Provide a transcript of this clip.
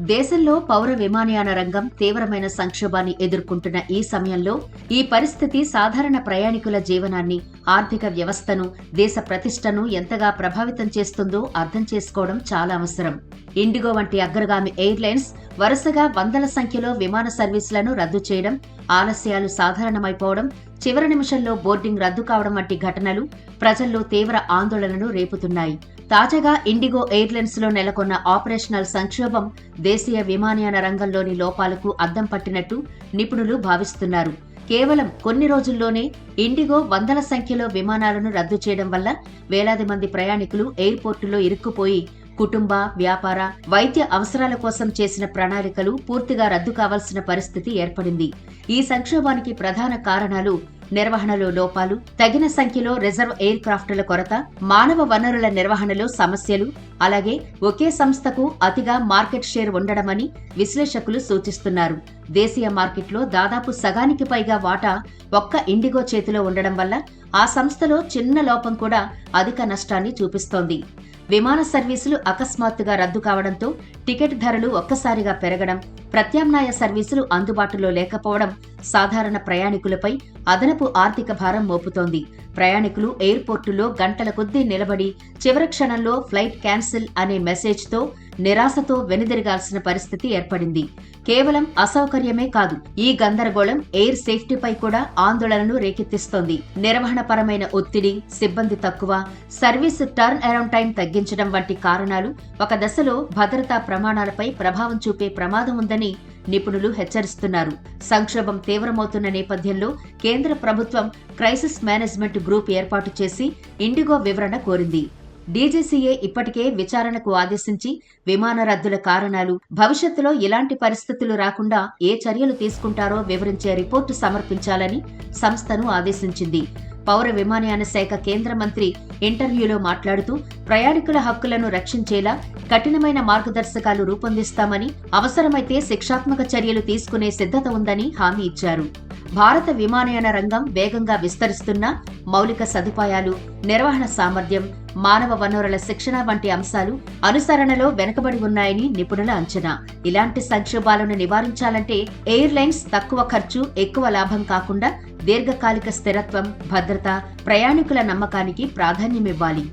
దేశంలో పౌర విమానయాన రంగం తీవ్రమైన సంక్షోభాన్ని ఎదుర్కొంటున్న ఈ సమయంలో ఈ పరిస్థితి సాధారణ ప్రయాణికుల జీవనాన్ని ఆర్థిక వ్యవస్థను దేశ ప్రతిష్టను ఎంతగా ప్రభావితం చేస్తుందో అర్థం చేసుకోవడం చాలా అవసరం. ఇండిగో వంటి అగ్రగామి ఎయిర్లైన్స్ వరుసగా వందల సంఖ్యలో విమాన సర్వీసులను రద్దు చేయడం ఆలస్యాలు సాధారణమైపోవడం చివరి నిమిషంలో బోర్డింగ్ రద్దు కావడం వంటి ఘటనలు ప్రజల్లో తీవ్ర ఆందోళనను రేపుతున్నాయి. తాజాగా ఇండిగో ఎయిర్లైన్స్లో నెలకొన్న ఆపరేషనల్ సంక్షోభం దేశీయ విమానయాన రంగంలోని లోపాలకు అద్దం పట్టినట్టు నిపుణులు భావిస్తున్నారు. కేవలం కొన్ని రోజుల్లోనే ఇండిగో వందల సంఖ్యలో విమానాలను రద్దు చేయడం వల్ల వేలాది మంది ప్రయాణికులు ఎయిర్పోర్టులో ఇరుక్కుపోయి కుటుంబ వ్యాపార వైద్య అవసరాల కోసం చేసిన ప్రణాళికలు పూర్తిగా రద్దు కావాల్సిన పరిస్థితి ఏర్పడింది. ఈ సంక్షోభానికి ప్రధాన కారణాలు నిర్వహణలో లోపాలు తగిన సంఖ్యలో రిజర్వ్ ఎయిర్ క్రాఫ్టుల కొరత మానవ వనరుల నిర్వహణలో సమస్యలు అలాగే ఒకే సంస్థకు అతిగా మార్కెట్ షేర్ ఉండడమని విశ్లేషకులు సూచిస్తున్నారు. దేశీయ మార్కెట్లో దాదాపు సగానికి పైగా వాటా ఒక్క ఇండిగో చేతిలో ఉండడం వల్ల ఆ సంస్థలో చిన్న లోపం కూడా అధిక నష్టాన్ని చూపిస్తోంది. విమాన సర్వీసులు అకస్మాత్తుగా రద్దు కావడంతో టికెట్ ధరలు ఒక్కసారిగా పెరగడం ప్రత్యామ్నాయ సర్వీసులు అందుబాటులో లేకపోవడం సాధారణ ప్రయాణికులపై అదనపు ఆర్థిక భారం మోపుతోంది. ప్రయాణికులు ఎయిర్పోర్టులో గంటల కొద్దీ నిలబడి చివరి క్షణంలో ఫ్లైట్ క్యాన్సిల్ అనే మెసేజ్తో నిరాశతో వెనుదిరగాల్సిన పరిస్థితి ఏర్పడింది. కేవలం అసౌకర్యమే కాదు ఈ గందరగోళం ఎయిర్ సేఫ్టీపై కూడా ఆందోళనను రేకెత్తిస్తోంది. నిర్వహణపరమైన ఒత్తిడి సిబ్బంది తక్కువ సర్వీస్ టర్న్ అరౌండ్ టైం తగ్గించడం వంటి కారణాలు ఒక దశలో భద్రతా ప్రమాణాలపై ప్రభావం చూపే ప్రమాదం ఉందని నిపుణులు హెచ్చరిస్తున్నారు. సంక్షోభం తీవ్రమవుతున్న నేపథ్యంలో కేంద్ర ప్రభుత్వం క్రైసిస్ మేనేజ్మెంట్ గ్రూప్ ఏర్పాటు చేసి ఇండిగో వివరణ కోరింది. డీజీసీఏ ఇప్పటికే విచారణకు ఆదేశించి విమాన రద్దుల కారణాలు భవిష్యత్తులో ఇలాంటి పరిస్థితులు రాకుండా ఏ చర్యలు తీసుకుంటారో వివరించే రిపోర్టు సమర్పించాలని సంస్థను ఆదేశించింది. పౌర విమానయాన శాఖ కేంద్ర మంత్రి ఇంటర్వ్యూలో మాట్లాడుతూ ప్రయాణికుల హక్కులను రక్షించేలా కఠినమైన మార్గదర్శకాలు రూపొందిస్తామని అవసరమైతే శిక్షాత్మక చర్యలు తీసుకునే సిద్ధత ఉందని హామీ ఇచ్చారు. భారత విమానయాన రంగం వేగంగా విస్తరిస్తున్న మౌలిక సదుపాయాలు నిర్వహణ సామర్థ్యం మానవ వనరుల శిక్షణ వంటి అంశాలు అనుసరణలో వెనుకబడి ఉన్నాయని నిపుణుల అంచనా. ఇలాంటి సంక్షోభాలను నివారించాలంటే ఎయిర్లైన్స్ తక్కువ ఖర్చు ఎక్కువ లాభం కాకుండా దీర్ఘకాలిక స్థిరత్వం భద్రత ప్రయాణికుల నమ్మకానికి ప్రాధాన్యమివ్వాలి.